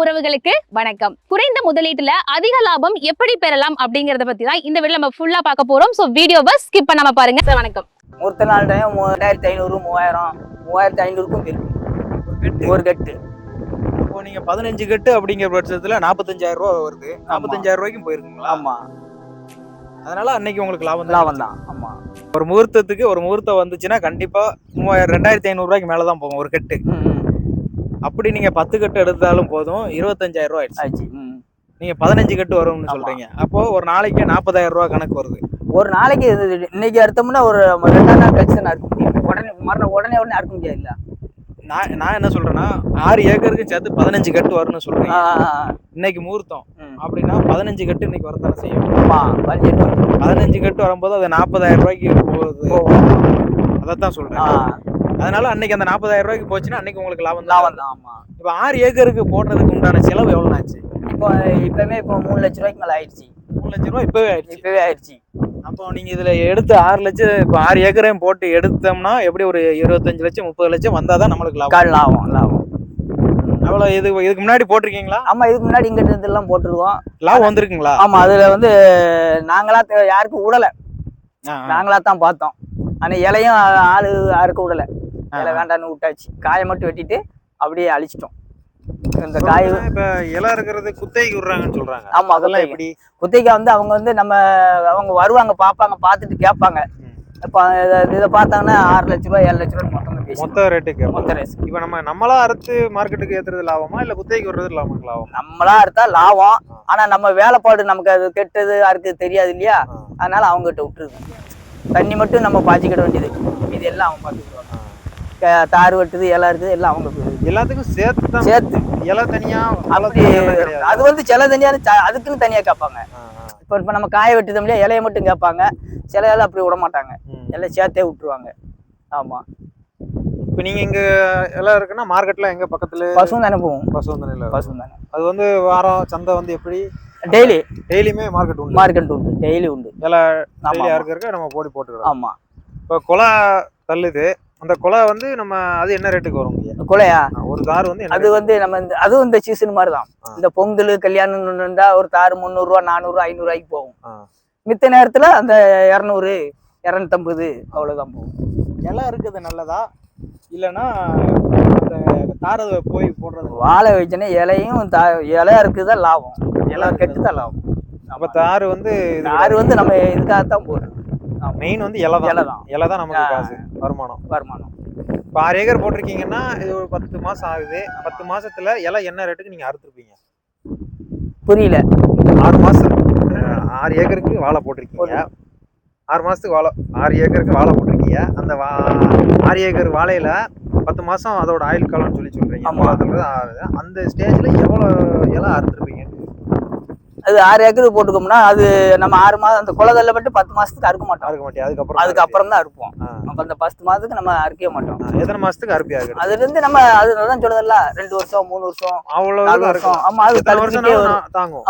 உறவுகளுக்கு வணக்கம். குறைந்த முதலீட்டுல அதிக லாபம் எப்படி பெறலாம் அப்படிங்கறத பத்தி தான் இந்த வீடியோ நம்ம ஃபுல்லா பார்க்க போறோம். சோ வீடியோவை ஸ்கிப் பண்ணாம பாருங்க. சார் வணக்கம். ஒருத்த நாள் டைம் மூவாயிரத்தி ஐநூறு மூவாயிரம் மூவாயிரத்தி ஐநூறுக்கும் இருக்கு ஒரு கட்டு. இப்போ நீங்க பதினஞ்சு கட்டு அப்படிங்கிற பட்சத்துல நாற்பத்தஞ்சாயிரம் ரூபா வருது. நாற்பத்தஞ்சாயிரம் ரூபாய்க்கும் போயிருக்குங்களா? ஆமா. அதனால அன்னைக்கு உங்களுக்கு லாபம் தான் லாபம் தான். ஆமா ஒரு முகூர்த்தத்துக்கு ஒரு முகூர்த்தம் வந்துச்சுன்னா கண்டிப்பா மூவாயிரம் ரெண்டாயிரத்தி ஐநூறு ரூபாய்க்கு மேல தான் போகும் ஒரு கட்டு. அப்படி நீங்க பத்து கட்டு எடுத்தாலும் போதும். இருபத்தஞ்சாயிரம் ரூபாய் ஆயிடுச்சு. நீங்க பதினஞ்சு கட்டு வரும்னு. சொல்றீங்க. அப்போ ஒரு நாளைக்கு நாற்பதாயிரம் ரூபாய் கணக்கு வருது. ஒரு நாளைக்கு இன்னைக்கு அறுத்தோம்னா ஒரு ரெண்டாம் நாள் கழிச்சு அறுக்க முடியும். உடனே மறுநாள் உடனே உடனே அறுக்க முடியாது இல்ல நான் நான் என்ன சொல்றேன்னா ஆறு ஏக்கருக்கு சேர்த்து பதினஞ்சு கட்டு வரும்னு சொல்றீங்க. இன்னைக்கு முகூர்த்தம். அப்படின்னா பதினஞ்சு கட்டு இன்னைக்கு வரத்தானே செய்யும். பதினஞ்சு கட்டு. வரும்போது அது நாற்பதாயிரம் ரூபாய்க்கு போகுது. அதைத்தான் சொல்றேன். அதனால அன்னைக்கு அந்த நாற்பதாயிரம் ரூபாய்க்கு போச்சுன்னா அன்னைக்கு உங்களுக்கு லாபம் லாபம் தான் ஆமா. இப்போ ஆறு ஏக்கருக்கு போடுறதுக்கு உண்டான செலவு எவ்வளோ ஆச்சு இப்போ இப்பவுமே இப்போ மூணு லட்ச ரூபாய்க்கு மேல ஆயிடுச்சு. மூணு லட்சம் ரூபாய் இப்பவே ஆயிடுச்சு. இப்பவே ஆயிடுச்சு. அப்போ நீங்க இதுல எடுத்து ஆறு லட்சம் இப்போ ஆறு ஏக்கரையும் போட்டு எடுத்தோம்னா எப்படி ஒரு இருபத்தஞ்சு லட்சம் முப்பது லட்சம் வந்தாதான் நம்மளுக்கு லாபம்? லாபம் லாபம். அவ்வளோ இது இதுக்கு முன்னாடி போட்டிருக்கீங்களா? ஆமா இதுக்கு முன்னாடி இங்கிட்ட எல்லாம் போட்டிருக்கோம். லாபம் வந்திருக்குங்களா? ஆமா அதுல வந்து நாங்களா யாருக்கும் விடல. நாங்களா தான் பார்த்தோம். ஆனா இலையும் ஆளு யாருக்கும் விடல இலை. வேண்டாம்னு விட்டாச்சு. காயை மட்டும் வெட்டிட்டு அப்படியே அழிச்சிட்டோம். இந்த காய் இப்ப இலை இருக்கிறது குத்தகைக்கு விடுறாங்கன்னு சொல்றாங்க. ஆமா அதெல்லாம் எப்படி? குத்தகைக்கு வந்து அவங்க வந்து நம்ம அவங்க வருவாங்க பார்ப்பாங்க பார்த்துட்டு கேட்பாங்க. இப்போ இதை பார்த்தாங்கன்னா ஆறு லட்ச ரூபாய் ஏழு லட்ச பேசி மொத்த ரேட்டுக்கு மொத்த ரேஸ் இப்ப நம்ம நம்மளா அறுத்து மார்க்கெட்டுக்கு ஏத்துறது லாபமா இல்ல குத்தகைக்கு விடுறது லாபம் லாபம்? நம்மளா எடுத்தா லாபம். ஆனா நம்ம வேலைப்பாடு நமக்கு அது கெட்டது யாருக்கு தெரியாது இல்லையா. அதனால அவங்ககிட்ட விட்டுருது. தண்ணி மட்டும் நம்ம பாய்ச்சிக்கிட வேண்டியது. இது எல்லாம் அவங்க பார்த்துக்கிடுவாங்க தார் வெட்டுது இலை இருக்குது எல்லாம் அவங்க. எல்லாத்துக்கும் சேர்த்து தான் சேர்த்து. எல்லாம் கிடையாது. அது வந்து சில தனியாக அதுக்குன்னு தனியா கேட்பாங்க. இப்போ இப்போ நம்ம காய வெட்டுதோம் இல்லையா இலையை மட்டும் கேட்பாங்க. சில இலை அப்படி விட மாட்டாங்க. எல்லாம் சேர்த்தே விட்டுருவாங்க. ஆமா. இப்ப நீங்க இங்க எல்லாம் இருக்குன்னா மார்க்கெட்ல எங்க பக்கத்துல? பசுவும் தானே போகும் பசுவந்தனையில பசுவும் தானே அது வந்து வாரம் சந்தை வந்து எப்படி? டெய்லி. டெய்லியுமே மார்க்கெட் உண்டு. மார்க்கெட் உண்டு. டெய்லி உண்டு. இலை ஆமா டெய்லி யாருக்கு நம்ம போடி போட்டுக்கிறோம். ஆமா. இப்போ கொலை தள்ளுது. அந்த கொலை வந்து நம்ம அது என்ன ரேட்டுக்கு வரும்? கொலையா? ஒரு தார் வந்து அது வந்து நம்ம இந்த அதுவும் இந்த சீசன் மாதிரி தான். இந்த பொங்கல் கல்யாணம் இருந்தா ஒரு தாறு முந்நூறுரூவா நானூறுரூவா ஐநூறுரூவாய்க்கு போகும். மித்த நேரத்துல அந்த இரநூறு இரநூத்தம்பது அவ்வளவுதான் போகும். இலை இருக்குது நல்லதா? இல்லைன்னா அந்த தாரதை போய் போடுறது வாழை வச்சுன்னா இலையும் தா இலையா இருக்குதான் லாபம். இலை கெட்டுதான் லாபம். அப்ப தார் வந்து தாறு வந்து நம்ம இதுக்காகத்தான் போடுறோம். மெயின் வந்து இலை தான். இலை தான். இலை தான் நமக்கு. காசு வருமானம். வருமானம். இப்போ ஆறு ஏக்கர் போட்டிருக்கீங்கன்னா இது ஒரு பத்து மாசம் ஆகுது. பத்து மாசத்துல இலை என்ன ரேட்டுக்கு நீங்க அறுத்துருப்பீங்க? புரியல. ஆறு அஹ், ஆறு ஏக்கருக்கு வாழை போட்டிருக்கீங்க. ஆறு மாசத்துக்கு வாழை ஆறு ஏக்கருக்கு வாழை போட்டிருக்கீங்க. அந்த வா ஆறு ஏக்கர் வாழையில பத்து மாசம் அதோட ஆயுள் காலம்னு சொல்லி ஆகுது. அந்த ஸ்டேஜ்ல எவ்வளவு இலை அறுத்துருப்பீங்க அது ஆறு ஏக்கர் போட்டுக்கோம்னா அது நம்ம ஆறு மாதம் அந்த குலதல்ல மட்டும் பத்து மாசத்துக்கு அறுக்க மாட்டோம். அறுக்க மாட்டேன் அதுக்கப்புறம் அதுக்கப்புறம் தான் அறுப்போம். அப்ப அந்த பத்து மாதத்துக்கு நம்ம அறுக்கவே மாட்டோம். எத்தனை மாசத்துக்கு அறுப்பியா இருக்கு அதுல இருந்து நம்ம அதுதான் சொல்றதில்ல ரெண்டு வருஷம் மூணு வருஷம் அவ்வளவு தான் வருஷம். ஆமா அது தடுத்துக்கிட்டே வரும். தாங்கும்.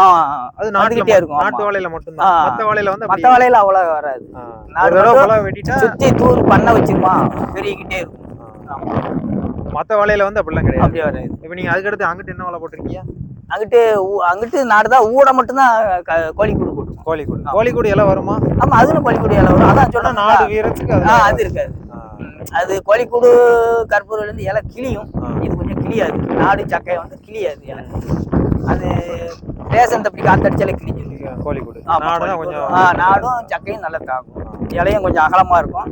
அது நாட்டுல வந்துகிட்டே இருக்கும், நாட்டு. வாழையில மட்டும்தான். ஆ. மத்த வாழையில வந்து மத்த வேலையில அவ்வளவு வராது. நாடு மட்டும் சுத்தி தூர் பண்ண வச்சிருமா? பெருகிக்கிட்டே இருக்கும். மத்த வாழையில வந்து அப்படிலாம் கிடையாது. அப்படியே வராது. இப்ப நீங்க அதுக்கடுத்து அங்கிட்டு என்ன வாழை போட்டிருக்கீங்க? அங்கிட்டு அங்கிட்டு நாடுதான் ஊட மட்டும்தான் கோழிக்கூடு போட்டுருக்கோம் கோழிக்கூடு. கோழிக்கூடு எல்லாம் வருமா? ஆமா அதுல கோழிக்கூடு இலை வரும். அதான் சொல்றேன். நாடு வீரத்துக்கு அது இருக்காது. அது கோழிக்கூடு கற்பூரில இருந்து இலை கிளியும். இது கொஞ்சம் கிளியாது நாடு சக்கை வந்து கிளியாது இலை. அது ரேஷன் தப்பி காத்தடிச்சாலே கிளிஞ்சிருக்கு கோழிக்கூடு. கோழிக்கூடு. கொஞ்சம் ஆ நாடும் சக்கையும் நல்லா தாக்கும். இலையும் கொஞ்சம் அகலமா இருக்கும்.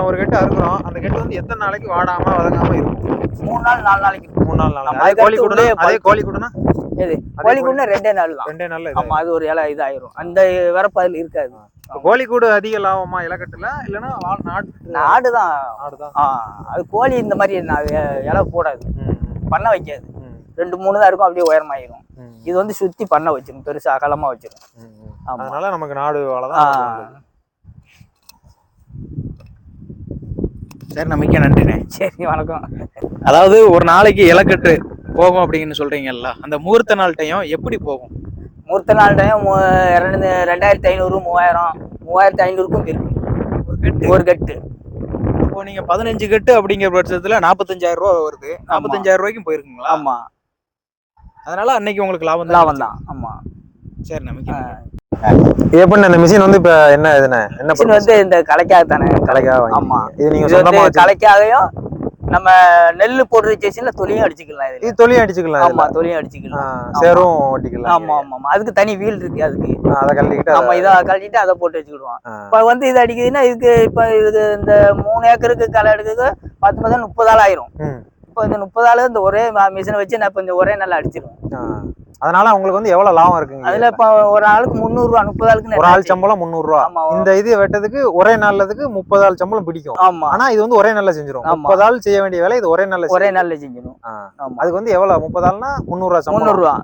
ஒரு கெட்டு அறுக்குறோம் அந்த கெட்டு வந்து எத்தனை நாளைக்கு வாடாம வதங்காம இருக்கும்? மூணு நாள் நாலு நாளைக்கு. மூணு நாள் நாள். ஆமா, அதே கோழிக்கூடுனா அடுத்து அதே உள்ளே கோழிக்கூடுனா எது? அதே கோழிக்கூடுனா ரெண்டே நாள் தான். ரெண்டே நாள்ல ஆமா அது ஒரு இலை இதாயிரும். அந்த வரப்பு அதுல இருக்காது. இது கோழிக்கூடு அதிக லாபமா இலக்கட்டுல இல்லைன்னா நாடு தான். நாடுதான் ஆ அது கோழி இந்த மாதிரி இலை போடாது. ம், பண்ண வைக்காது. ரெண்டு மூணு தான் இருக்கும் அப்படியே உயரமாயிரும். இது வந்து சுத்தி பண்ண வச்சிரும் பெருசா அகலமா வச்சிரும். ம், ம். ஆமா அதனால நமக்கு நாடு ஆ. சரி நம்பிக்கை நன்றிண்ணே. சரி வணக்கம். அதாவது ஒரு நாளைக்கு இலக்கட்டு போகும் அப்படின்னு சொல்றீங்கல்ல அந்த முகூர்த்த நாள் டைம் எப்படி போகும்? மூர்த்த நாள் டைம் ரெண்டு ரெண்டாயிரத்தி ஐநூறு மூவாயிரம் மூவாயிரத்தி ஐநூறுக்கும் இருக்கு. ஒரு கட்டு. ஒரு கட்டு. இப்போ நீங்க பதினஞ்சு கட்டு அப்படிங்கிற பட்சத்துல நாற்பத்தஞ்சாயிரம் ரூபாய் வருது. நாற்பத்தஞ்சாயிரம் ரூபாய்க்கும் போயிருக்குங்களா? ஆமா. அதனால அன்னைக்கு உங்களுக்கு லாபம் லாபம் தான். ஆமா. சரி நமக்கு ஆ. இது எப்படி இந்த மிஷின் வந்து இப்ப என்ன இதுண்ணே என்ன மிஷின் வந்து இந்த கலைக்காக தானே? கலைக்காக ஆமா. இது நீங்க இது சொந்தமா வந்து வச்சு கலைக்காகையும் நம்ம நெல்லு போடுற ஸ்டேஷன்ல தொலியும் அடிச்சுக்கலாம் இது தொழில் அடிச்சுக்கலாம் ஆமா. தொலியும் அடிச்சுக்கலாம். சேரும் ஓட்டிக்கலாம். ஆமா ஆமா ஆமா. அதுக்கு தனி வீல் இருக்கு அதுக்கு. அதை கழட்டிக்கிட்டு ஆமா இதை கழட்டிட்டு அதை போட்டு வச்சுக்கிடுவோம். இப்ப வந்து இது அடிக்குதுன்னா இதுக்கு இப்ப இது இந்த மூணு ஏக்கருக்கு களை எடுக்குது பத்து மாதம் முப்பது ஆள் ஆயிரும். இப்போ இந்த முப்பது ஆள் இந்த ஒரே மிஷினை வச்சு நான் இப்போ இந்த ஒரே நல்லா அடிச்சிருவேன். அதனால உங்களுக்கு வந்து எவ்வளவு லாபம் இருக்குங்க அதுல இப்போ ஒரு ஆளுக்கு முந்நூறுரூவா முப்பது ஆளுக்கு ஒரு ஆள் சம்பளம் முந்நூறு ரூபா. ஆமா இந்த இது வெட்டதுக்கு ஒரே நாள்லதுக்கு முப்பது ஆள் சம்பளம் பிடிக்கும். ஆமா. ஆனா இது வந்து ஒரே நாள்ல செஞ்சிரும். ஆமா. முப்பது ஆள் செய்ய வேண்டிய வேலை இது ஒரே நாள்ல ஒரே. நாள்ல செஞ்சிடும் அதுக்கு வந்து எவ்வளவு? முப்பது ஆள்னா முந்நூறு ரூபா சம்பளம். முந்நூறுரூவா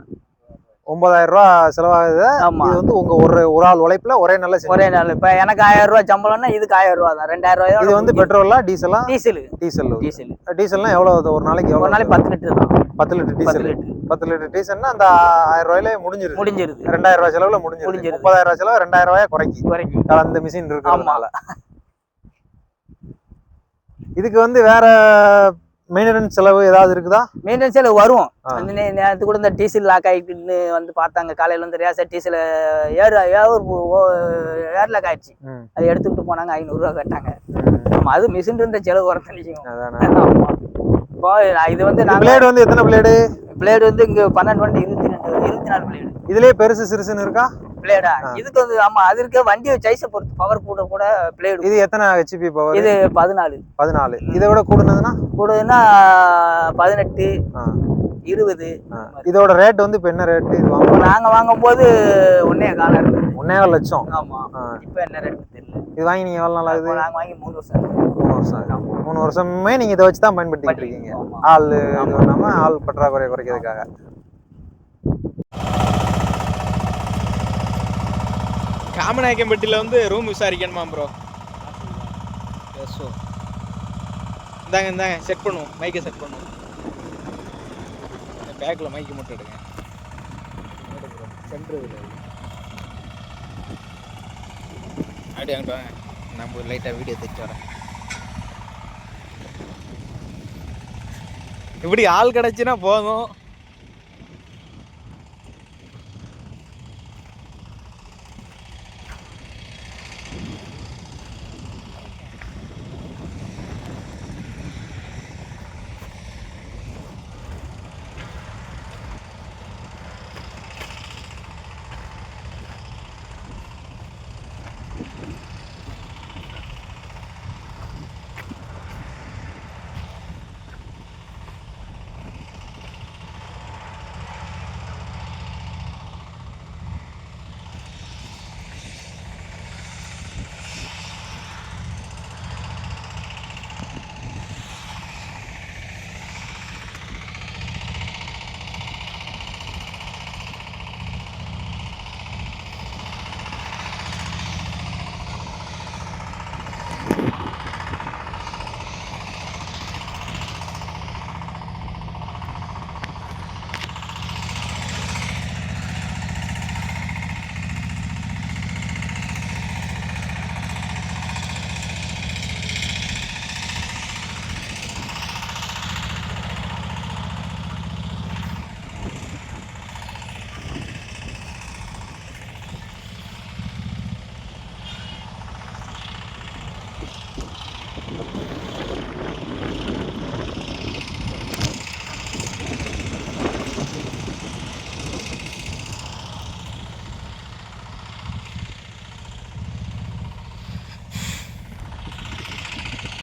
ஒன்பதாயிரம் ரூபா செலவாகுது. ஆமா. இது வந்து உங்க ஒரு ஒரு ஆள் உழைப்புல ஒரே செஞ்சு ஒரே நாள். இப்போ எனக்கு ஆயிரம் ரூபா சம்பளம்னா இதுக்கு ஆயிரம் ரூபா தான். ரெண்டாயிரம் ரூபாயோட இது வந்து பெட்ரோலா டீசலா? டீசல். டீசல். டீசல். டீசல்னா எவ்வளவு? ஒரு நாளைக்கு ஒரு எவ்வளவு நாளைக்கு பத்து லிட்டர் தான். பத்து லிட்டர் டீசல். பத்து லிட்டர். டீசல்னா அந்த ஆயிரம் ரூபாயில முடிஞ்சிருது. முடிஞ்சிருது. ரெண்டாயிரம் ரூபாய் செலவுல முடிஞ்சிருது. முடிஞ்சிருது. முப்பதாயிரம் ரூபாய் செலவு ரெண்டாயிரம் ரூபாய் குறைக்கி. குறைக்கும் அந்த மிஷின் இருக்கிறதுனால. ஆமா. இதுக்கு வந்து வேற மெயின்டெனன்ஸ் செலவு ஏதாவது இருக்குதா? மெயின்டெனன்ஸில் வரும். ஆ. வந்து நே- நேத்து கூட இந்த டீசல் லாக் ஆகிட்டுன்னு வந்து பார்த்தாங்க. காலையில வந்து racer diesel air air air lock ஆயிடுச்சு. அதை எடுத்துக்கிட்டு போனாங்க ஐநூறுரூவா கேட்டாங்க. ம். ஆமா அது மிஷின் இருந்த செலவு ஆமா. இப்போ நான் இது வந்து நாங்கள் பிளேடு வந்து எத்தனை பிளேடு பிளேடு வந்து இங்க பன்னெண்டு வந்து இருபத்தி ரெண்டு இருபத்தி நாலு பிளேடு இதுலயே பெருசு சிறுசுன்னு இருக்கா? பிளேடா. இதுக்கு வந்து ஆமா அது இருக்க வண்டியை சைஸை பொறுத்து பவர் கூட கூட பிளேடு இது எத்தனை ஹெச்பி பவர் இது பதினாலு. பதினாலு. இதை விட கூடுனதுன்னா? கூடுதுன்னா பதினெட்டு இருபது. இதோட ரேட் வந்து இப்ப என்ன ரேட் இது வாங்க. நாங்க வாங்கும் போது ஒன்னே காலம் இருக்கு ஒன்னே லட்சம். ஆமா. இப்போ என்ன ரேட் தெரியல. இது வாங்கி நீங்க எவ்வளவு நாள் ஆகுது? நாங்க வாங்கி மூணு வருஷம். மூணு வருஷம். மூணு வருஷமே நீங்க இதை வச்சு தான் பயன்படுத்திட்டு இருக்கீங்க. ஆள் இது பண்ணாம ஆள் பற்றாக்குறை குறைக்கிறதுக்காக. காமநாயக்கம்பட்டியில் வந்து ரூம் விசாரிக்கணுமா ப்ரோ எஸ் இந்தாங்க இந்தாங்க செட் பண்ணுவோம். மைக்கை செட் பண்ணுவோம். பேக்கில் மைக்கு மட்டும் எடுங்க. சென்ட்ரு அப்படியே அங்கிட்டு வாங்க. நம்ம லைட்டாக வீடியோ தைச்சு வரேன். இப்படி ஆள் கிடச்சின்னா போதும்.